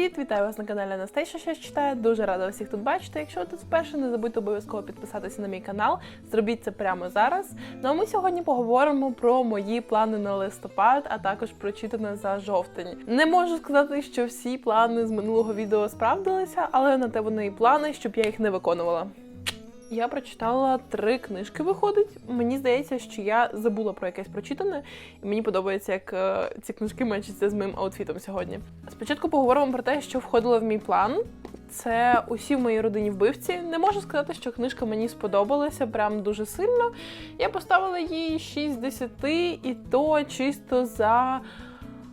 Привіт! Вітаю вас на каналі Анастейша щось читає. Дуже рада всіх тут бачити. Якщо ви тут вперше, не забудьте обов'язково підписатися на мій канал. Зробіть це прямо зараз. Ну а ми сьогодні поговоримо про мої плани на листопад, а також про читане за жовтень. Не можу сказати, що всі плани з минулого відео справдилися, але на те вони і плани, щоб я їх не виконувала. Я прочитала три книжки. Виходить. Мені здається, що я забула про якесь прочитане, і мені подобається, як е, ці книжки мечаться з моїм аутфітом сьогодні. Спочатку поговоримо про те, що входило в мій план. Це усі в моїй родині вбивці. Не можу сказати, що книжка мені сподобалася прям дуже сильно. Я поставила їй 6 з 10, і то чисто за.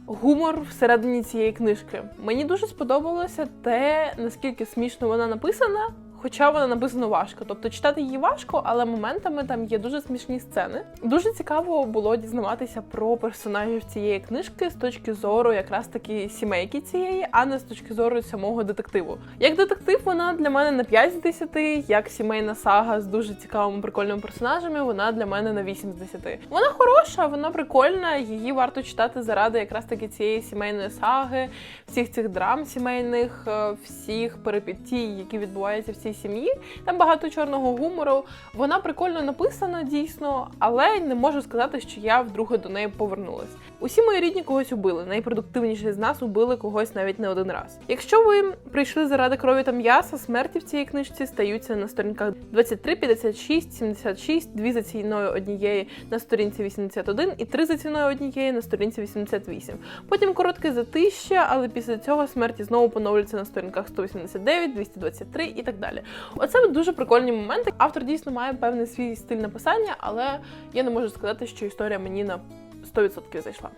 Гумор всередині цієї книжки. Мені дуже сподобалося те, наскільки смішно вона написана, хоча вона написана важко. Тобто читати її важко, але моментами там є дуже смішні сцени. Дуже цікаво було дізнаватися про персонажів цієї книжки з точки зору якраз таки сімейки цієї, а не з точки зору самого детективу. Як детектив, вона для мене на 5 з 10, як сімейна сага з дуже цікавими прикольними персонажами, вона для мене на 8 з 10. Вона хороша, вона прикольна, її варто читати заради якраз таки цієї сімейної саги, всіх цих драм сімейних, е, всіх перипетій, які відбуваються в цій сім'ї. Там багато чорного гумору. Вона прикольно написана дійсно, але не можу сказати, що я вдруге до неї повернулась. Усі мої рідні когось убили. Найпродуктивніші з нас убили когось навіть не один раз. Якщо ви прийшли заради крові та м'яса, смерті в цій книжці стаються на сторінках 23, 56, 76, дві за ціною однієї на сторінці 81 і три за ціною однієї на сторінці 88. Потім коротке затища, але після цього смерті знову поновлюються на сторінках 189, 223 і так далі. Оце дуже прикольні моменти. Автор дійсно має певний свій стиль написання, але я не можу сказати, що історія мені на 100% зайшла.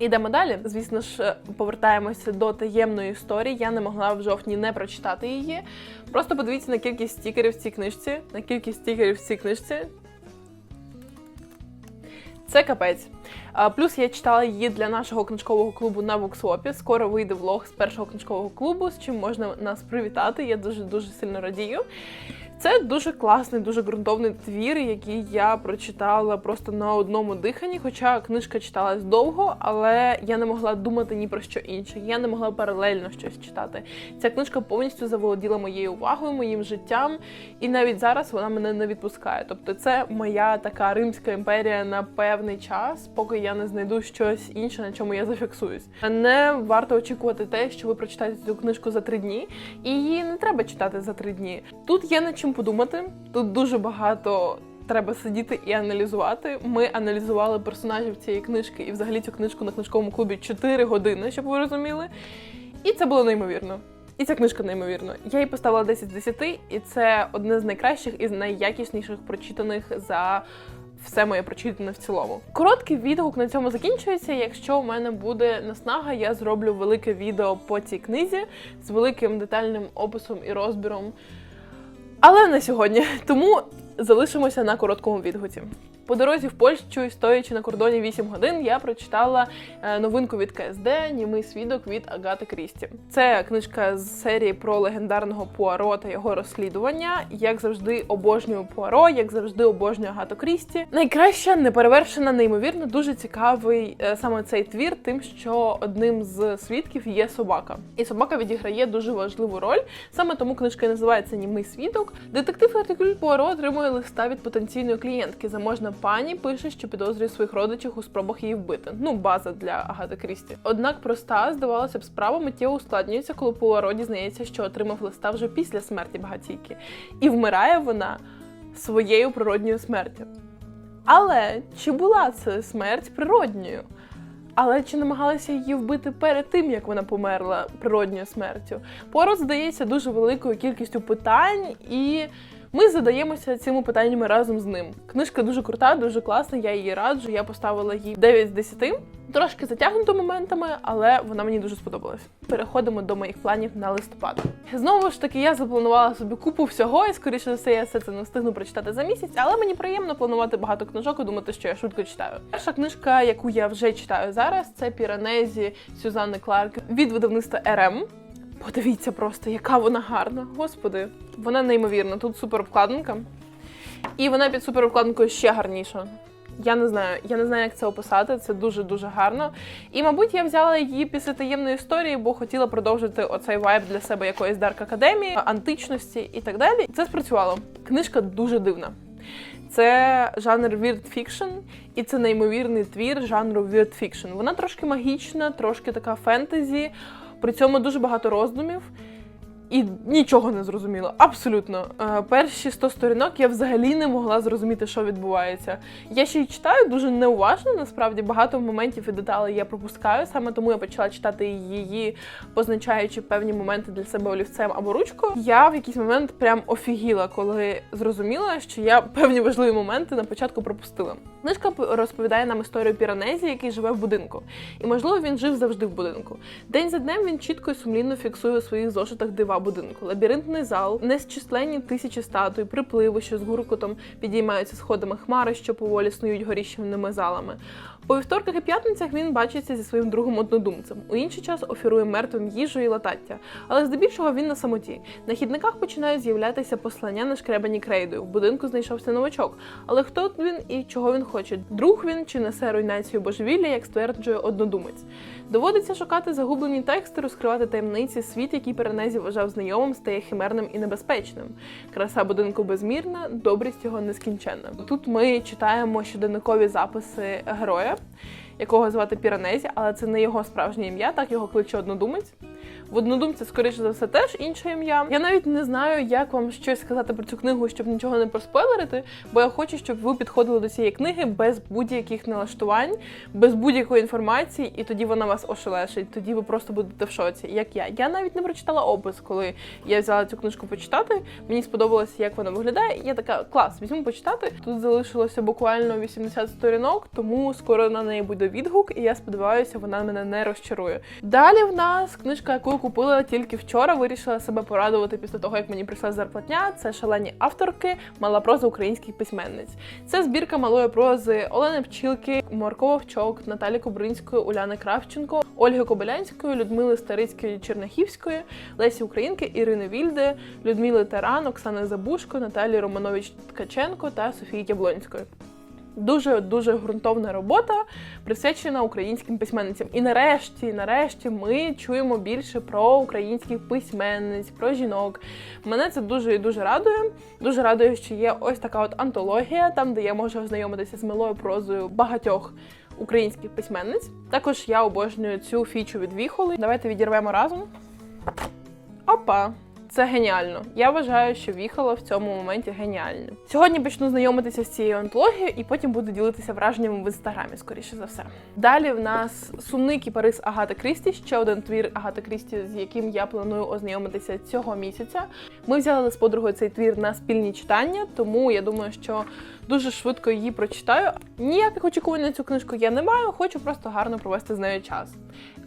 Ідемо далі. Звісно ж, повертаємося до таємної історії. Я не могла в жовтні не прочитати її. Просто подивіться на кількість стікерів в цій книжці, на кількість стікерів в цій книжці. Це капець. Плюс я читала її для нашого книжкового клубу на Воксопі. Скоро вийде влог з першого книжкового клубу, з чим можна нас привітати. Я дуже дуже сильно радію. Це дуже класний, дуже ґрунтовний твір, який я прочитала просто на одному диханні. Хоча книжка читалась довго, але я не могла думати ні про що інше. Я не могла паралельно щось читати. Ця книжка повністю заволоділа моєю увагою, моїм життям, і навіть зараз вона мене не відпускає. Тобто, це моя така римська імперія на певний час, поки я не знайду щось інше, на чому я зафіксуюсь. Не варто очікувати те, що ви прочитаєте цю книжку за три дні, і її не треба читати за три дні. Тут є над чим подумати. Тут дуже багато. Треба сидіти і аналізувати. Ми аналізували персонажів цієї книжки і взагалі цю книжку на книжковому клубі 4 години, щоб ви розуміли. І це було неймовірно. І ця книжка неймовірно. Я їй поставила 10 з 10, і це одне з найкращих і з найякісніших прочитаних за все моє прочитане в цілому. Короткий відгук на цьому закінчується. Якщо у мене буде наснага, я зроблю велике відео по цій книзі з великим детальним описом і розбіром. Але не сьогодні. Тому залишимося на короткому відгуці. По дорозі в Польщу, стоячи на кордоні 8 годин, я прочитала е, новинку від КСД Німий свідок від Агати Крісті. Це книжка з серії про легендарного Пуаро та його розслідування. Як завжди, обожнюю Пуаро, як завжди, обожнюю Агату Крісті. Найкраща, неперевершена, неймовірно, дуже цікавий е, саме цей твір, тим, що одним з свідків є собака, і собака відіграє дуже важливу роль. Саме тому книжка називається Німий свідок. Детектив Артикуль Пуаро отримує листа від потенційної клієнтки. Заможна пані пише, що підозрює своїх родичів у спробах її вбити. Ну, база для Агати Крісті. Однак проста, здавалося б, справа миттєво ускладнюється, коли Пуаро дізнається, що отримав листа вже після смерті багатійки. І вмирає вона своєю природньою смертю. Але чи була це смерть природньою? Але чи намагалися її вбити перед тим, як вона померла природньою смертю? Пуаро задається дуже великою кількістю питань, і ми задаємося цими питаннями разом з ним. Книжка дуже крута, дуже класна. Я її раджу. Я поставила їй 9 з 10. Трошки затягнуто моментами, але вона мені дуже сподобалась. Переходимо до моїх планів на листопад. Знову ж таки, я запланувала собі купу всього, і скоріше за все, я все це не встигну прочитати за місяць, але мені приємно планувати багато книжок і думати, що я швидко читаю. Перша книжка, яку я вже читаю зараз, це Піранезі Сюзанни Кларк від видавництва РМ. Подивіться просто, яка вона гарна. Господи, вона неймовірна. Тут супер обкладинка. І вона під супер обкладинкою ще гарніша. Я не знаю, я не знаю, як це описати. Це дуже дуже гарно. І, мабуть, я взяла її після таємної історії, бо хотіла продовжити оцей вайб для себе якоїсь Дарк Академії, античності і так далі. Це спрацювало. Книжка дуже дивна. Це жанр fiction, і це неймовірний твір жанру fiction. Вона трошки магічна, трошки така фентезі, при цьому дуже багато роздумів. І нічого не зрозуміло. Абсолютно. Е, Перші 100 сторінок я взагалі не могла зрозуміти, що відбувається. Я ще й читаю дуже неуважно, насправді багато моментів і деталей я пропускаю. Саме тому я почала читати її, позначаючи певні моменти для себе олівцем або ручкою. Я в якийсь момент прям офігіла, коли зрозуміла, що я певні важливі моменти на початку пропустила. Книжка розповідає нам історію Піранезі, який живе в будинку. І можливо він жив завжди в будинку. День за днем він чітко і сумлінно фіксує у своїх зошитах дива будинку. Лабіринтний зал, незчисленні тисячі статуй, припливи, що з гуркотом підіймаються сходами хмари, що поволі снують горіщеними залами. По вівторках і п'ятницях він бачиться зі своїм другом однодумцем. У інший час офірує мертвим їжу і латаття. Але здебільшого він на самоті. На хідниках починають з'являтися послання на шкребані крейдою. В будинку знайшовся новачок. Але хто він і чого він хоче? Друг він чи несе руйнацію божевілля, як стверджує однодумець. Доводиться шукати загублені тексти, розкривати таємниці. Світ, який Перенезі вважав знайомим, стає химерним і небезпечним. Краса будинку безмірна, добрість його нескінченна. Тут ми читаємо щоденникові записи героя, Instagram. Якого звати Піранезі, але це не його справжнє ім'я, так його кличе однодумець. В однодумця, скоріше за все, теж інше ім'я. Я навіть не знаю, як вам щось сказати про цю книгу, щоб нічого не проспойлерити, бо я хочу, щоб ви підходили до цієї книги без будь-яких налаштувань, без будь-якої інформації, і тоді вона вас ошелешить. Тоді ви просто будете в шоці, як я. Я навіть не прочитала опис, коли я взяла цю книжку почитати. Мені сподобалося, як вона виглядає. Я така клас, візьму почитати. Тут залишилося буквально 80 сторінок, тому скоро на неї буде відгук, і я сподіваюся, вона мене не розчарує. Далі в нас книжка, яку я купила тільки вчора, вирішила себе порадувати після того, як мені прийшла зарплатня. Це шалені авторки, мала проза українських письменниць. Це збірка малої прози Олени Пчілки, Марко Вовчок, Наталі Кобринської, Уляни Кравченко, Ольги Кобилянської, Людмили Старицької Черняхівської, Лесі Українки, Ірини Вільде, Людмили Таран, Оксани Забушко, Наталі Романович Ткаченко та Софії Яблонської. Дуже дуже ґрунтовна робота, присвячена українським письменницям. І нарешті, нарешті, ми чуємо більше про українських письменниць, про жінок. Мене це дуже і дуже радує. Дуже радує, що є ось така от антологія, там де я можу ознайомитися з милою прозою багатьох українських письменниць. Також я обожнюю цю фічу від Віхоли. Давайте відірвемо разом. Опа! Це геніально. Я вважаю, що віхала в цьому моменті геніально. Сьогодні почну знайомитися з цією антологією і потім буду ділитися враженнями в інстаграмі, скоріше за все. Далі в нас сумний кіпарис Агати Крісті, ще один твір Агати Крісті, з яким я планую ознайомитися цього місяця. Ми взяли з подругою цей твір на спільні читання, тому я думаю, що дуже швидко її прочитаю. Ніяких очікувань на цю книжку я не маю, хочу просто гарно провести з нею час.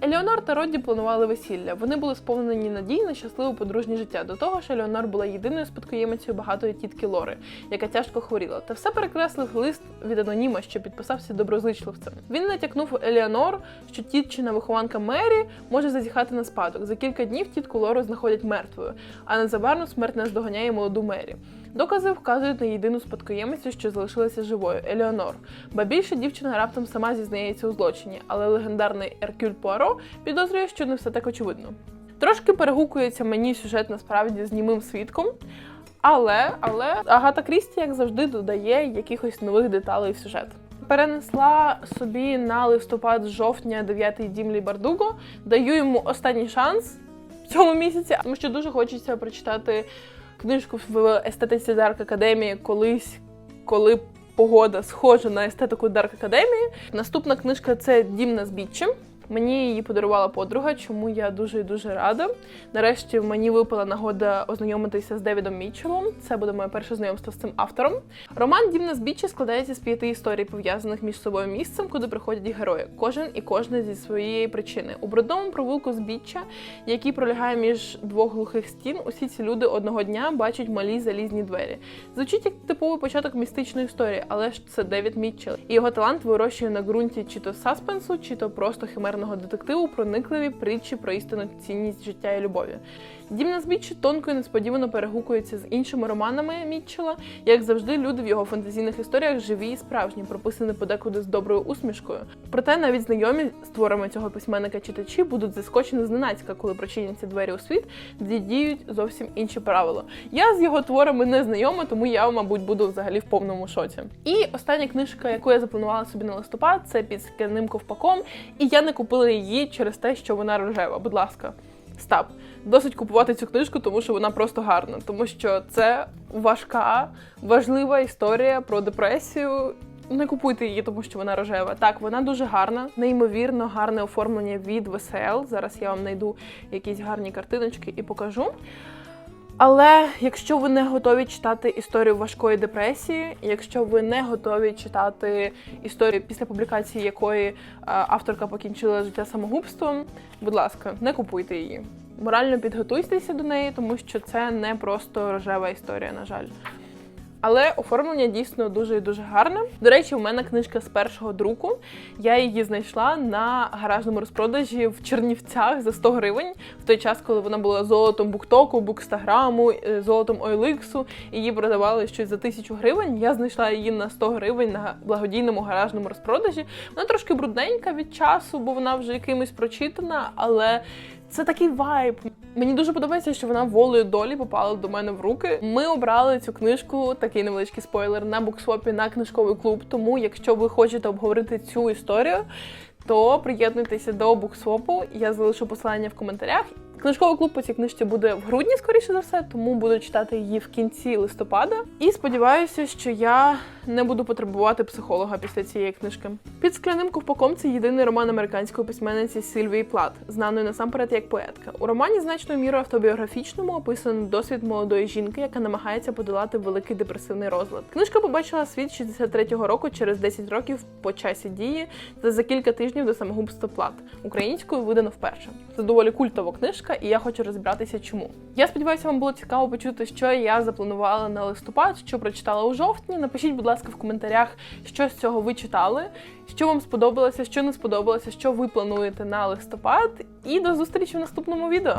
Еліонор та Родді планували весілля. Вони були сповнені надій на щасливе подружнє життя. До того ж, Еліонор була єдиною спадкоємицею багатої тітки Лори, яка тяжко хворіла. Та все перекреслив лист від аноніма, що підписався доброзичливцем. Він натякнув Еліонор, що тітчина вихованка Мері може зазіхати на спадок. За кілька днів тітку Лору знаходять мертвою, а незабаром смерть наздоганяє молоду Мері. Докази вказують на єдину спадкоємицю, що залишилася живою Еліонор. Ба більше дівчина раптом сама зізнається у злочині, але легендарний Еркюль Пуаро підозрює, що не все так очевидно. Трошки перегукується мені сюжет насправді з німим свідком. Але, але Агата Крісті, як завжди, додає якихось нових деталей в сюжет. Перенесла собі на листопад жовтня 9-й дім Бардуго. Даю йому останній шанс в цьому місяці, тому що дуже хочеться прочитати книжку в естетиці Дарк Академії колись, коли погода схожа на естетику Дарк Академії. Наступна книжка це Дім на збіччі. Мені її подарувала подруга, чому я дуже і дуже рада. Нарешті мені випала нагода ознайомитися з Девідом Мітчелом. Це буде моє перше знайомство з цим автором. Роман Дім на збіччі складається з п'яти історій, пов'язаних між собою місцем, куди приходять герої. Кожен і кожна зі своєї причини. У брудному провулку збіччя, який пролягає між двох глухих стін, усі ці люди одного дня бачать малі залізні двері. Звучить як типовий початок містичної історії, але ж це Девід Мітчел. І його талант вирощує на ґрунті чи то саспенсу, чи то просто химерного атмосферного детективу, проникливі притчі про істинну цінність життя і любові. Дім на збіччі тонко і несподівано перегукується з іншими романами Мітчелла. Як завжди, люди в його фантазійних історіях живі і справжні, прописані подекуди з доброю усмішкою. Проте навіть знайомі з творами цього письменника читачі будуть заскочені зненацька, коли прочиняться двері у світ, де діють зовсім інші правила. Я з його творами не знайома, тому я, мабуть, буду взагалі в повному шоці. І остання книжка, яку я запланувала собі на листопад, це під скляним ковпаком. І я не купила її через те, що вона рожева. Будь ласка. Стап. Досить купувати цю книжку, тому що вона просто гарна, тому що це важка, важлива історія про депресію. Не купуйте її, тому що вона рожева. Так, вона дуже гарна, неймовірно гарне оформлення від ВСЛ. Зараз я вам знайду якісь гарні картиночки і покажу. Але якщо ви не готові читати історію важкої депресії, якщо ви не готові читати історію, після публікації якої е, авторка покінчила життя самогубством, будь ласка, не купуйте її. Морально підготуйтеся до неї, тому що це не просто рожева історія, на жаль. Але оформлення дійсно дуже і дуже гарне. До речі, у мене книжка з першого друку. Я її знайшла на гаражному розпродажі в Чернівцях за 100 гривень, в той час, коли вона була золотом буктоку, букстаграму, е, золотом Ойликсу. Її продавали щось за тисячу гривень. Я знайшла її на 100 гривень на благодійному гаражному розпродажі. Вона трошки брудненька від часу, бо вона вже якимось прочитана, але це такий вайб. Мені дуже подобається, що вона волею долі попала до мене в руки. Ми обрали цю книжку, такий невеличкий спойлер, на буксвопі на книжковий клуб. Тому, якщо ви хочете обговорити цю історію, то приєднуйтеся до буксвопу. Я залишу посилання в коментарях. Книжковий клуб по цій книжці буде в грудні, скоріше за все, тому буду читати її в кінці листопада. І сподіваюся, що я не буду потребувати психолога після цієї книжки. Під скляним ковпаком це єдиний роман американської письменниці Сильвії Плат, знаної насамперед як поетка. У романі значною мірою автобіографічному описано досвід молодої жінки, яка намагається подолати великий депресивний розлад. Книжка побачила світ 63-го року через 10 років по часі дії та за кілька тижнів до самогубства Плат. Українською видано вперше. Це доволі культова книжка, і я хочу розібратися, чому. Я сподіваюся, вам було цікаво почути, що я запланувала на листопад, що прочитала у жовтні. Напишіть, будь ласка, в коментарях, що з цього ви читали, що вам сподобалося, що не сподобалося, що ви плануєте на листопад. І до зустрічі в наступному відео.